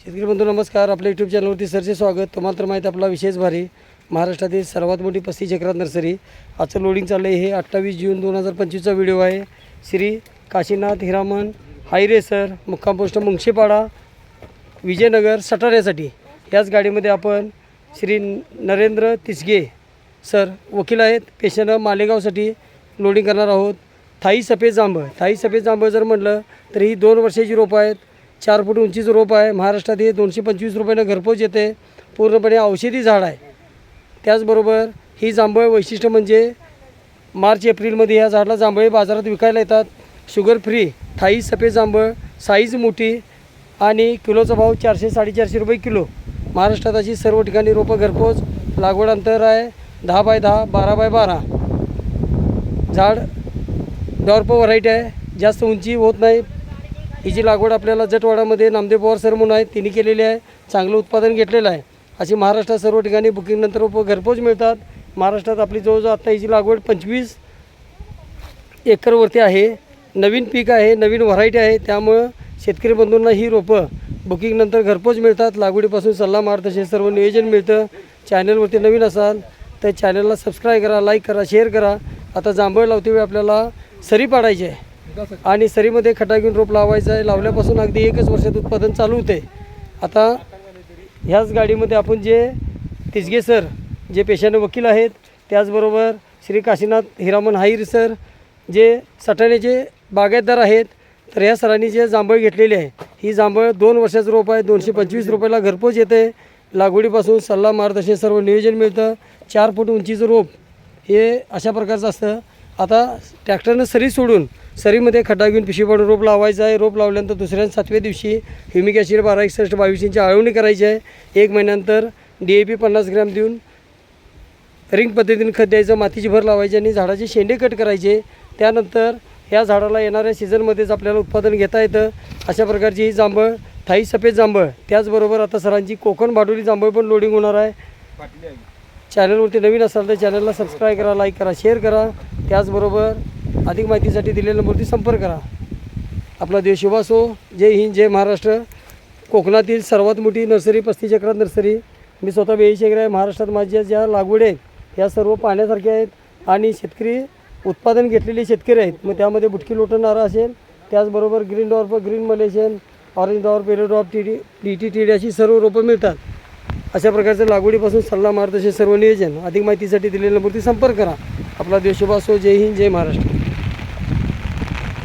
शेतकरी बंधू नमस्कार. आपल्या यूट्यूब चॅनलवरती सरचे स्वागत. तुम्हाला तर माहीत आपला विशेष भारी. महाराष्ट्रातील सर्वात मोठी पस्ती चक्रात नर्सरी. आजचं लोडिंग चाललं आहे हे अठ्ठावीस जून दोन हजार पंचवीसचा व्हिडिओ आहे. श्री काशीनाथ हिरामन हायरेसर मुक्काम पोस्ट मुंगशीपाडा विजयनगर सटाऱ्यासाठी. याच गाडीमध्ये आपण श्री नरेंद्र तिसगे सर वकील आहेत. पेशंट मालेगावसाठी लोडिंग करणार आहोत. थाई सफेद जांभळ. थाई सफेद जांभळ जर म्हटलं तर ही दोन वर्षाची रोपं आहेत. चार फूट उंचीचं रोप आहे. महाराष्ट्रात हे दोनशे पंचवीस रुपयानं घरपोच येते. पूर्णपणे औषधी झाड आहे. त्याचबरोबर ही जांभळ वैशिष्ट्य म्हणजे मार्च एप्रिलमध्ये ह्या झाडाला जांभळे बाजारात विकायला येतात. शुगर फ्री थाई सफेद जांभळ साईज मोठी आणि किलोचा भाव चारशे साडेचारशे रुपये किलो. महाराष्ट्रात अशी सर्व ठिकाणी रोपं घरपोच. लागवड अंतर आहे. दहा बाय दहा बारा बाय बारा. झाड डॉर्प व्हरायटी आहे. जास्त उंची होत नाही. हिची लागवड आपल्याला जटवाडामध्ये नामदेव पवार सर म्हणून आहे तिने केलेली आहे चांगलं उत्पादन घेतलेलं आहे. अशी महाराष्ट्रात सर्व ठिकाणी बुकिंगनंतर रोपं घरपोच मिळतात. महाराष्ट्रात आपली जवळजवळ आत्ता हिची लागवड पंचवीस एकरवरती आहे. नवीन पीक आहे नवीन व्हरायटी आहे. त्यामुळं शेतकरी बंधूंना ही रोपं बुकिंगनंतर घरपोच मिळतात. लागवडीपासून सल्ला मार्गदर्शन सर्व नियोजन मिळतं. चॅनलवरती नवीन असाल तर चॅनलला सबस्क्राईब करा लाईक करा शेअर करा. आता जांभळ लावते वेळी आपल्याला सरी पाडायची आहे. आणि सरीमध्ये खटा घेऊन रोप लावायचं आहे. लावल्यापासून अगदी एकच वर्षात उत्पादन चालू होते. आता ह्याच गाडीमध्ये आपण जे तिसगे सर जे पेशाने वकील आहेत त्याचबरोबर श्री काशीनाथ हिरामन हाईर सर जे सटाण्याचे बागायतदार आहेत तर ह्या सरांनी जे जांभळ घेतलेली आहे ही जांभळ दोन वर्षाचं रोप आहे. दोनशे पंचवीस रुपयाला घरपोच येते. लागवडीपासून सल्ला मार्गदर्शन सर्व नियोजन मिळतं. चार फूट उंचीचं रोप हे अशा प्रकारचं असतं. आता ट्रॅक्टरनं सरी सोडून सरीमध्ये खड्डा घेऊन पिशवी पाडून रोप लावायचं आहे. रोप लावल्यानंतर दुसऱ्या सातव्या दिवशी ह्युमिक ॲसिड बारा एकसष्ट बावीस इंची आळवणी करायची आहे. एक महिन्यानंतर डी ए पी पन्नास ग्रॅम देऊन रिंग पद्धतीने खत द्यायचं मातीची भर लावायची आणि झाडाचे शेंडे कट करायचे. त्यानंतर ह्या झाडाला येणाऱ्या सीझनमध्येच आपल्याला उत्पादन घेता येतं. अशा प्रकारची ही जांभळ थाई सफेद जांभळ. त्याचबरोबर आता सरांची कोकण भाडोली जांभळ पण लोडिंग होणार आहे. चॅनलवरती नवीन असाल तर चॅनलला सबस्क्राईब करा लाईक करा शेअर करा. त्याचबरोबर अधिक माहितीसाठी दिलेल्या नंबरवरती संपर्क करा. आपला देश शुभ असो. जय हिंद जय महाराष्ट्र. कोकणातील सर्वात मोठी नर्सरी पस्तीस एकरात नर्सरी. मी स्वतः बेळीशी आहे. महाराष्ट्रात माझ्या ज्या लागवड आहेत ह्या सर्व पाहण्यासारख्या आहेत. आणि शेतकरी उत्पादन घेतलेले शेतकरी आहेत. मग त्यामध्ये बुटकी लोटणारा असेल त्याचबरोबर green dwarf green Malaysian orange dwarf yellow dwarf T D D T T D अशी सर्व रोपं मिळतात. अशा प्रकारचं लागवडीपासून सल्ला मार्गदर्शन सर्व नियोजन अधिक माहितीसाठी दिलेल्या मूर्ती संपर्क करा. आपला देश असो जय हिंद जय महाराष्ट्र.